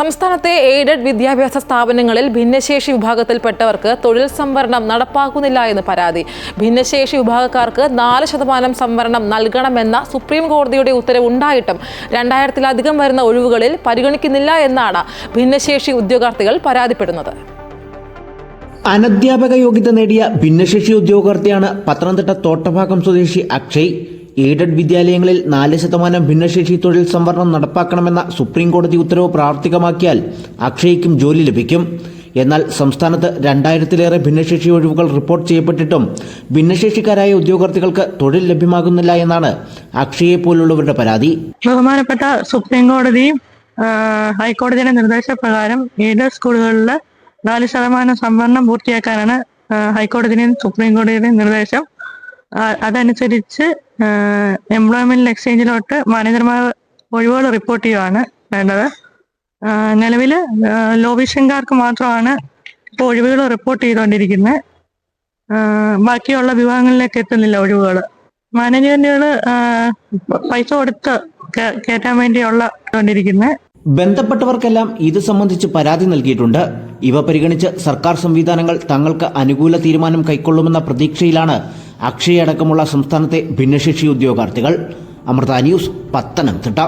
സംസ്ഥാനത്തെ എയ്ഡഡ് വിദ്യാഭ്യാസ സ്ഥാപനങ്ങളിൽ ഭിന്നശേഷി വിഭാഗത്തിൽപ്പെട്ടവർക്ക് തൊഴിൽ സംവരണം നടപ്പാക്കുന്നില്ല എന്ന് പരാതി. ഭിന്നശേഷി വിഭാഗക്കാർക്ക് നാല് ശതമാനം സംവരണം നൽകണമെന്ന സുപ്രീം കോടതിയുടെ ഉത്തരവ് ഉണ്ടായിട്ടും രണ്ടായിരത്തിലധികം വരുന്ന ഒഴിവുകളിൽ പരിഗണിക്കുന്നില്ല എന്നാണ് ഭിന്നശേഷി ഉദ്യോഗാർത്ഥികൾ പരാതിപ്പെടുന്നത്. അനധ്യാപക യോഗ്യത നേടിയ ഭിന്നശേഷി ഉദ്യോഗാർത്ഥിയാണ് പത്തനംതിട്ട തോട്ടഭാഗം സ്വദേശി അക്ഷയ്. എയ്ഡഡ് വിദ്യാലയങ്ങളിൽ നാല് ശതമാനം ഭിന്നശേഷി തൊഴിൽ സംവരണം നടപ്പാക്കണമെന്ന സുപ്രീം കോടതി ഉത്തരവ് പ്രാവർത്തികമാക്കിയാൽ അക്ഷയ്ക്കും ജോലി ലഭിക്കും. എന്നാൽ സംസ്ഥാനത്ത് രണ്ടായിരത്തിലേറെ ഭിന്നശേഷി ഒഴിവുകൾ റിപ്പോർട്ട് ചെയ്യപ്പെട്ടിട്ടും ഭിന്നശേഷിക്കാരായ ഉദ്യോഗാർത്ഥികൾക്ക് തൊഴിൽ ലഭ്യമാകുന്നില്ല എന്നാണ് അക്ഷയെ പോലുള്ളവരുടെ പരാതി. ബഹുമാനപ്പെട്ട സുപ്രീം കോടതി ഹൈക്കോടതിയുടെ നിർദ്ദേശപ്രകാരം എയ്ഡഡ് സ്കൂളുകളിൽ നാല് ശതമാനം സംവരണം പൂർത്തിയാക്കാനാണ് ഹൈക്കോടതിയുടെയും സുപ്രീം കോടതിയുടെയും നിർദ്ദേശം അതനുസരിച്ച് എംപ്ലോയ്മെന്റ് എക്സ്ചേഞ്ചിലോട്ട് മാനേജർമാർ ഒഴിവുകൾ റിപ്പോർട്ട് ചെയ്യുവാണ് വേണ്ടത്. നിലവിൽ ലോ വിഷൻകാർക്ക് മാത്രമാണ് ഇപ്പോൾ ഒഴിവുകൾ റിപ്പോർട്ട് ചെയ്തുകൊണ്ടിരിക്കുന്നത് ബാക്കിയുള്ള വിഭാഗങ്ങളിലേക്ക് എത്തുന്നില്ല ഒഴിവുകൾ. മാനേജ്മെന്റുകൾ പൈസ കൊടുത്ത് കയറ്റാൻ വേണ്ടിയുള്ള ബന്ധപ്പെട്ടവർക്കെല്ലാം ഇത് സംബന്ധിച്ച് പരാതി നൽകിയിട്ടുണ്ട്. ഇവ പരിഗണിച്ച് സർക്കാർ സംവിധാനങ്ങൾ തങ്ങൾക്ക് അനുകൂല തീരുമാനം കൈക്കൊള്ളുമെന്ന പ്രതീക്ഷയിലാണ് അക്ഷയ അടക്കമുള്ള സംസ്ഥാനത്തെ ഭിന്നശേഷി ഉദ്യോഗാർത്ഥികൾ. അമൃത ന്യൂസ് പത്തനംതിട്ട.